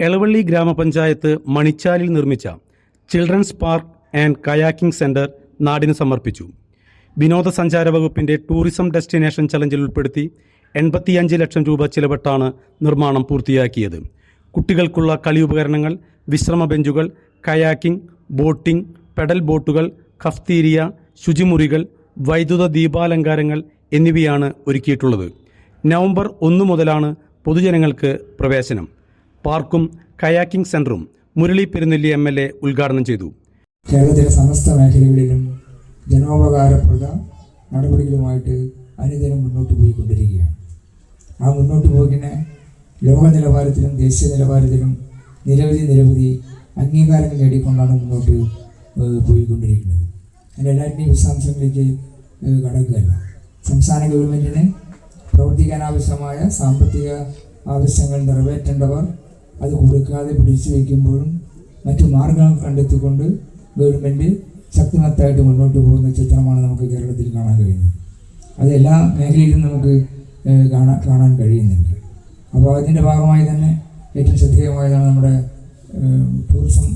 എളവള്ളി ഗ്രാമപഞ്ചായത്ത് മണിച്ചാലിൽ നിർമ്മിച്ച children's park and kayaking centre നാടിന് സമർപ്പിച്ചു. വിനോദസഞ്ചാര വകുപ്പിന്റെ ടൂറിസം ഡെസ്റ്റിനേഷൻ ചലഞ്ചിൽ ഉൾപ്പെടുത്തി എൺപത്തിയഞ്ച് ലക്ഷം രൂപ ചിലവട്ടാണ് നിർമ്മാണം പൂർത്തിയാക്കിയത്. കുട്ടികൾക്കുള്ള കളി ഉപകരണങ്ങൾ വിശ്രമ ബെഞ്ചുകൾ കയാക്കിംഗ് ബോട്ടിംഗ് പെഡൽ ബോട്ടുകൾ കഫ്തീരിയ ശുചിമുറികൾ വൈദ്യുത ദീപാലങ്കാരങ്ങൾ എന്നിവയാണ് ഒരുക്കിയിട്ടുള്ളത്. നവംബർ ഒന്ന് മുതലാണ് പൊതുജനങ്ങൾക്ക് പ്രവേശനം. പാർക്കും കയാക്കിംഗ് സെന്ററും Murali Perumnelli M L A ഉദ്ഘാടനം ചെയ്തു. കേരളത്തിലെ സമസ്ത മേഖലകളിലും ജനോപകാരപ്രദ നടപടികളുമായിട്ട് അനുദിനം മുന്നോട്ട് പോയിക്കൊണ്ടിരിക്കുകയാണ്. ആ മുന്നോട്ട് പോകുന്ന ലോക നിലവാരത്തിലും ദേശീയ നിലവാരത്തിലും നിരവധി നിരവധി അംഗീകാരങ്ങൾ നേടിക്കൊണ്ടാണ് മുന്നോട്ട് പോയിക്കൊണ്ടിരിക്കുന്നത്. അതിന്റെ എല്ലാവരുടെയും വിശദാംശങ്ങളിലേക്ക് കടക്കുകയല്ല. സംസ്ഥാന ഗവൺമെന്റിന് പ്രവർത്തിക്കാൻ ആവശ്യമായ സാമ്പത്തിക ആവശ്യങ്ങൾ നിറവേറ്റേണ്ടവർ അത് കൊടുക്കാതെ പിടിച്ചു വയ്ക്കുമ്പോഴും മറ്റു മാർഗങ്ങൾ കണ്ടെത്തിക്കൊണ്ട് ഗവൺമെന്റ് ശക്തിമത്തായിട്ട് മുന്നോട്ട് പോകുന്ന ചിത്രമാണ് നമുക്ക് കേരളത്തിൽ കാണാൻ കഴിയുന്നത്. അത് എല്ലാ മേഖലയിലും നമുക്ക് കാണാൻ കാണാൻ കഴിയുന്നുണ്ട്. അപ്പോൾ അതിന്റെ ഭാഗമായി തന്നെ ഏറ്റവും ശ്രദ്ധേയമായതാണ് നമ്മുടെ ടൂറിസം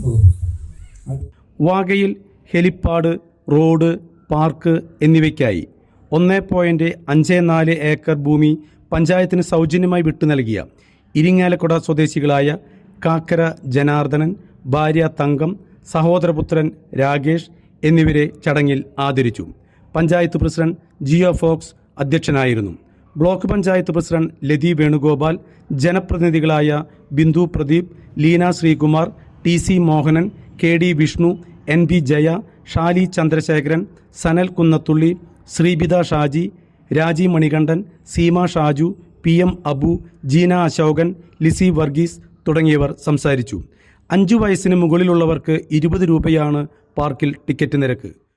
വാഗയിൽ ഹെലിപ്പാഡ് റോഡ് പാർക്ക് എന്നിവയ്ക്കായി ഒന്നേ പോയിന്റ് അഞ്ച് നാല് ഏക്കർ ഭൂമി പഞ്ചായത്തിന് സൗജന്യമായി വിട്ടു നൽകിയ ഇരിങ്ങാലക്കുട സ്വദേശികളായ കാക്കര ജനാർദ്ദനൻ ഭാര്യ തങ്കം സഹോദരപുത്രൻ രാകേഷ് എന്നിവരെ ചടങ്ങിൽ ആദരിച്ചു. പഞ്ചായത്ത് പ്രസിഡന്റ് ജിയോ ഫോക്സ് അധ്യക്ഷനായിരുന്നു. Block panchayat president Lathi Venugopal ജനപ്രതിനിധികളായ Bindu Pradeep Leena Sreekumar T C Mohanan K D Vishnu N B Jaya Shali Chandrasekharan Sanal Kunnathully Sreebitha Shaji Raji Manikandan Seema Shaju P M Abu Jeena Asokan Lisy Varghese തുടങ്ങിയവർ സംസാരിച്ചു. അഞ്ചു വയസ്സിന് മുകളിലുള്ളവർക്ക് ഇരുപത് രൂപയാണ് പാർക്കിൽ ticket നിരക്ക്.